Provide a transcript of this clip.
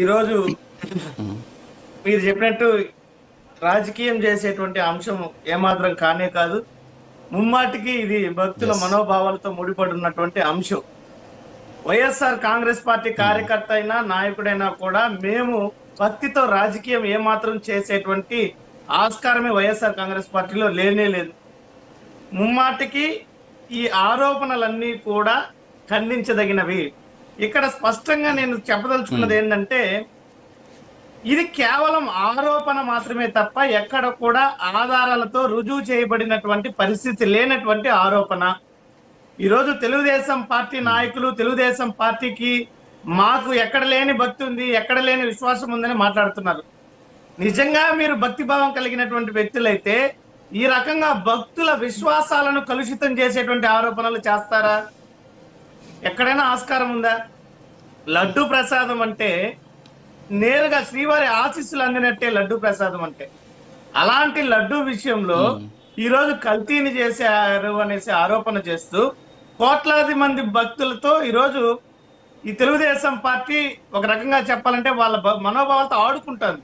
ఈరోజు మీరు చెప్పినట్టు రాజకీయం చేసేటువంటి అంశం ఏమాత్రం కానే కాదు. ముమ్మాటికి ఇది భక్తుల. మనోభావాలతో ముడిపడి ఉన్నటువంటి అంశం. వైఎస్ఆర్ కాంగ్రెస్ పార్టీ కార్యకర్త అయినా నాయకుడైనా కూడా మేము భక్తితో రాజకీయం ఏమాత్రం చేసేటువంటి ఆస్కారమే వైఎస్ఆర్ కాంగ్రెస్ పార్టీలో లేనే లేదు. ముమ్మాటికి ఈ ఆరోపణలన్నీ కూడా ఖండించదగినవి. ఇక్కడ స్పష్టంగా నేను చెప్పదలుచుకున్నది ఏంటంటే ఇది కేవలం ఆరోపణ మాత్రమే తప్ప ఎక్కడ కూడా ఆధారాలతో రుజువు చేయబడినటువంటి పరిస్థితి లేనటువంటి ఆరోపణ. ఈరోజు తెలుగుదేశం పార్టీ నాయకులు తెలుగుదేశం పార్టీకి మాకు ఎక్కడ లేని భక్తి ఉంది ఎక్కడ లేని విశ్వాసం ఉందని మాట్లాడుతున్నారు. నిజంగా మీరు భక్తి భావం కలిగినటువంటి వ్యక్తులైతే ఈ రకంగా భక్తుల విశ్వాసాలను కలుషితం చేసేటువంటి ఆరోపణలు చేస్తారా? ఎక్కడైనా ఆస్కారం ఉందా? లడ్డు ప్రసాదం అంటే నేరుగా శ్రీవారి ఆశీస్సులు అందినట్టే లడ్డు ప్రసాదం అంటే. అలాంటి లడ్డు విషయంలో ఈ రోజు కల్తీని చేశారు అనేసి ఆరోపణ చేస్తూ కోట్లాది మంది భక్తులతో ఈరోజు ఈ తెలుగుదేశం పార్టీ ఒక రకంగా చెప్పాలంటే వాళ్ళ మనోభావాలతో ఆడుకుంటుంది.